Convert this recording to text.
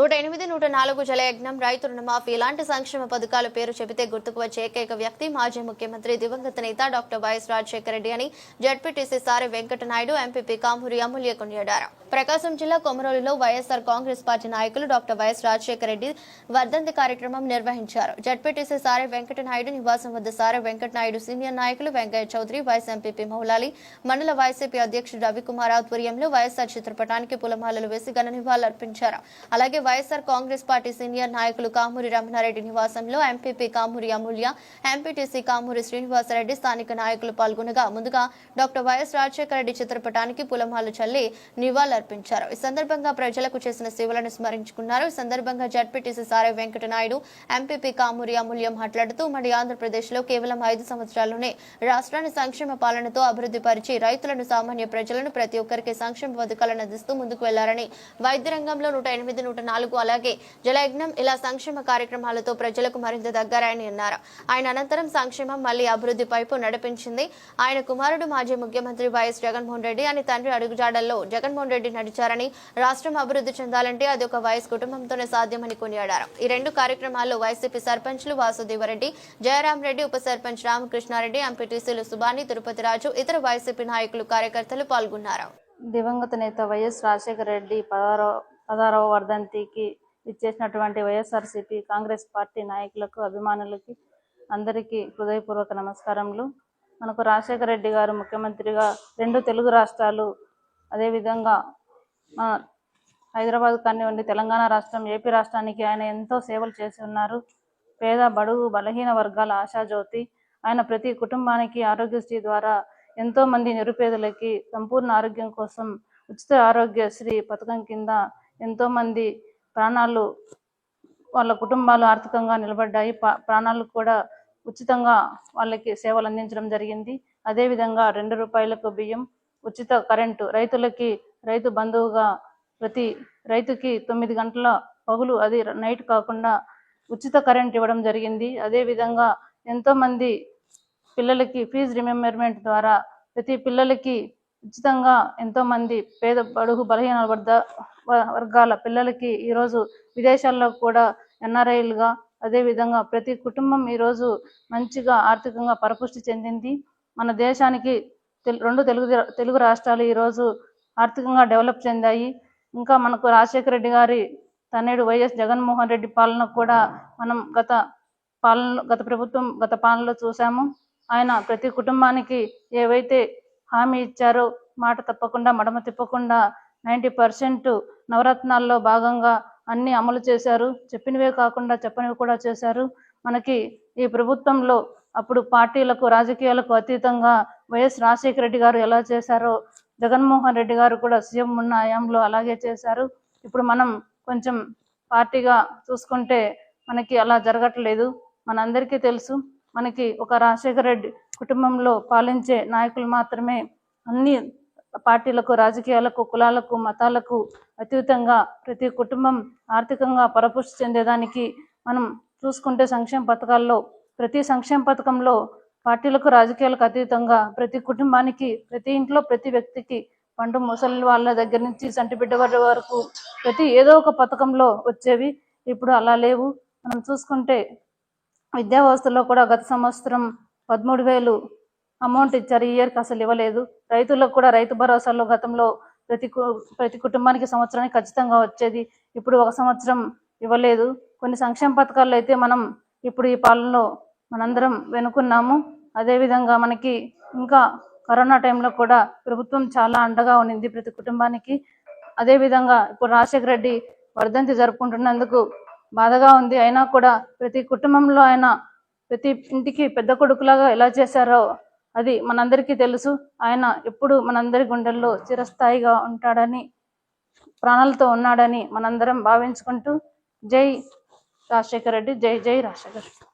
నూట ఎనిమిది నూట నాలుగు జలయజ్ఞం రైతు రుణమాఫీ ఇలాంటి సంక్షేమ పథకాల పేరు చెబితే గుర్తుకు వచ్చే ఏకైక వ్యక్తి మాజీ ముఖ్యమంత్రి దివంగత నేత డాక్టర్ వైఎస్ రాజశేఖర రెడ్డి అని జడ్పీటీసీ సారి వెంకటనాయుడు ఎంపీపీ కామూరి అమూల్య కొనియాడారు. ప్రకాశం జిల్లా కొమరోలులో వైఎస్ఆర్ కాంగ్రెస్ పార్టీ నాయకులు డాక్టర్ వైఎస్ రాజశేఖర రెడ్డి వర్ధంతి కార్యక్రమం నిర్వహించారు. జడ్పీటీసీ సారి వెంకటనాయుడు నివాసం వద్ద సారి వెంకటనాయుడు సీనియర్ నాయకులు వెంకయ్య చౌదరి వైస్ ఎంపీపీ మౌలాలి మండల వైసీపీ అధ్యక్షుడు రవికుమార్ ఆధ్వర్యంలో వైఎస్ఆర్ చిత్రపటానికి పూలమాలలు వేసి ఘన నివాళులర్పించారు. అలాగే వైఎస్ఆర్ కాంగ్రెస్ పార్టీ సీనియర్ నాయకులు కామూరి రమణారెడ్డి నివాసంలో ఎంపీపీ కామూరి అమూల్య ఎంపీటీసీ కామూరి శ్రీనివాసరెడ్డి స్థానిక నాయకులు పాల్గొనగా ముందుగా డాక్టర్ వైఎస్ రాజశేఖర రెడ్డి చిత్రపటానికి పులమాలు చల్లి నివాళులర్పించారు. ఈ సందర్భంగా ప్రజలకు చేసిన సేవలను స్మరించుకున్నారు. ఈ సందర్భంగా జడ్పీటీసీ సారే వెంకటనాయుడు ఎంపీపీ కామూరి అమూల్య మాట్లాడుతూ మరి ఆంధ్రప్రదేశ్లో కేవలం ఐదు సంవత్సరాల్లోనే రాష్ట్రాన్ని సంక్షేమ పాలనతో అభివృద్ధి పరిచి రైతులను సామాన్య ప్రజలను ప్రతి ఒక్కరికి సంక్షేమ పథకాలను అందిస్తూ ముందుకు వెళ్ళారని వైద్య రంగంలో నూట ఎనిమిది నూట నాలుగు. అలాగే జలయజ్ఞం ఇలా సంక్షేమ కార్యక్రమాలతో ప్రజలకు మరింత దగ్గరాయని అన్నారు. ఆయన అనంతరం సంక్షేమం మళ్ళీ అభివృద్ధి వైపు నడిపించింది. ఆయన కుమారుడు మాజీ ముఖ్యమంత్రి వైఎస్ జగన్మోహన్ రెడ్డి అని తండ్రి అడుగుజాడల్లో జగన్మోహన్ రెడ్డి నడిచారని రాష్ట్రం అభివృద్ధి చెందాలంటే అది ఒక వైఎస్ కుటుంబంతోనే సాధ్యమని కొనియాడారు. ఈ రెండు కార్యక్రమాల్లో వైసీపీ సర్పంచ్లు వాసుదేవరెడ్డి జయరాం రెడ్డి ఉప సర్పంచ్ రామకృష్ణారెడ్డి ఎంపీటీసీలు సుబాని తిరుపతి రాజు ఇతర వైసీపీ నాయకులు కార్యకర్తలు పాల్గొన్నారు. దివంగత నేత వైఎస్ రాజశేఖర రెడ్డి పదహారో పదహారవ వర్ధంతికి ఇచ్చేసినటువంటి వైఎస్ఆర్సీపీ కాంగ్రెస్ పార్టీ నాయకులకు అభిమానులకి అందరికీ హృదయపూర్వక నమస్కారములు. మనకు రాజశేఖర రెడ్డి గారు ముఖ్యమంత్రిగా రెండు తెలుగు రాష్ట్రాలు అదేవిధంగా మన హైదరాబాద్ కానివ్వండి తెలంగాణ రాష్ట్రం ఏపీ రాష్ట్రానికి ఆయన ఎంతో సేవలు చేసి ఉన్నారు. పేద బడుగు బలహీన వర్గాల ఆశాజ్యోతి. ఆయన ప్రతి కుటుంబానికి ఆరోగ్యశ్రీ ద్వారా ఎంతో మంది నిరుపేదలకి సంపూర్ణ ఆరోగ్యం కోసం ఉచిత ఆరోగ్యశ్రీ పథకం కింద ఎంతోమంది ప్రాణాలు వాళ్ళ కుటుంబాలు ఆర్థికంగా నిలబడ్డాయి. పా- ప్రాణాలు కూడా ఉచితంగా వాళ్ళకి సేవలు అందించడం జరిగింది. అదేవిధంగా రెండు రూపాయలకు బియ్యం ఉచిత కరెంటు రైతులకి రైతు బంధువుగా ప్రతి రైతుకి తొమ్మిది గంటల పగులు అది నైట్ కాకుండా ఉచిత కరెంట్ ఇవ్వడం జరిగింది. అదేవిధంగా ఎంతోమంది పిల్లలకి ఫీజు రిమెంబర్మెంట్ ద్వారా ప్రతి పిల్లలకి ఉచితంగా ఎంతోమంది పేద బడుగు బలహీన వర్గ వ- వర్గాల పిల్లలకి ఈరోజు విదేశాల్లో కూడా ఎన్ఆర్ఐలుగా అదేవిధంగా ప్రతి కుటుంబం ఈరోజు మంచిగా ఆర్థికంగా పరపుష్టి చెందింది. మన దేశానికి రెండు తెలుగు తెలుగు రాష్ట్రాలు ఈరోజు ఆర్థికంగా డెవలప్ చెందాయి. ఇంకా మనకు రాజశేఖర రెడ్డి గారి తనేడు వైఎస్ జగన్మోహన్ రెడ్డి పాలన కూడా మనం గత పాలన గత ప్రభుత్వం గత పాలనలో చూసాము ఆయన ప్రతి కుటుంబానికి ఏవైతే హామీ ఇచ్చారో. మాట తప్పకుండా మడమ తిప్పకుండా నైంటీ పర్సెంట్ నవరత్నాల్లో భాగంగా అన్నీ అమలు చేశారు. చెప్పినవే కాకుండా చెప్పనివి కూడా చేశారు. మనకి ఈ ప్రభుత్వంలో అప్పుడు పార్టీలకు రాజకీయాలకు అతీతంగా వైఎస్ రాజశేఖర రెడ్డి గారు ఎలా చేశారో జగన్మోహన్ రెడ్డి గారు కూడా సీఎం ఉన్న హయాంలో అలాగే చేశారు. ఇప్పుడు మనం కొంచెం పార్టీగా చూసుకుంటే మనకి అలా జరగట్లేదు. మనందరికీ తెలుసు మనకి ఒక రాజశేఖర రెడ్డి కుటుంబంలో పాలించే నాయకులు మాత్రమే అన్ని పార్టీలకు రాజకీయాలకు కులాలకు మతాలకు అతీతంగా ప్రతి కుటుంబం ఆర్థికంగా పరపుష్టి చెందేదానికి మనం చూసుకుంటే సంక్షేమ పథకాల్లో ప్రతి సంక్షేమ పథకంలో పార్టీలకు రాజకీయాలకు అతీతంగా ప్రతి కుటుంబానికి ప్రతి ఇంట్లో ప్రతి వ్యక్తికి పండు ముసలి వాళ్ళ దగ్గర నుంచి సంటిబిడ్డ వరకు ప్రతి ఏదో ఒక పథకంలో వచ్చేవి. ఇప్పుడు అలా లేవు. మనం చూసుకుంటే విద్యా వ్యవస్థలో కూడా గత సంవత్సరం పదమూడు వేలు అమౌంట్ ఇచ్చారు. ఈ ఇయర్కి అసలు ఇవ్వలేదు. రైతులకు కూడా రైతు భరోసాలో గతంలో ప్రతి కు- ప్రతి కుటుంబానికి సంవత్సరానికి ఖచ్చితంగా వచ్చేది. ఇప్పుడు ఒక సంవత్సరం ఇవ్వలేదు. కొన్ని సంక్షేమ పథకాల్లో అయితే మనం ఇప్పుడు ఈ పాలనలో మనందరం వెనుకున్నాము. అదేవిధంగా మనకి ఇంకా కరోనా టైంలో కూడా ప్రభుత్వం చాలా అండగా ఉన్నింది ప్రతి కుటుంబానికి. అదేవిధంగా ఇప్పుడు రాజశేఖర రెడ్డి వర్ధంతి జరుపుకుంటున్నందుకు బాధగా ఉంది. అయినా కూడా ప్రతి కుటుంబంలో ఆయన ప్రతి ఇంటికి పెద్ద కొడుకులాగా ఎలా చేశారో అది మనందరికీ తెలుసు. ఆయన ఎప్పుడు మనందరి గుండెల్లో చిరస్థాయిగా ఉంటాడని ప్రాణాలతో ఉన్నాడని మనందరం భావించుకుంటూ జై రాజశేఖర రెడ్డి జై జై రాజశేఖర్ రెడ్డి.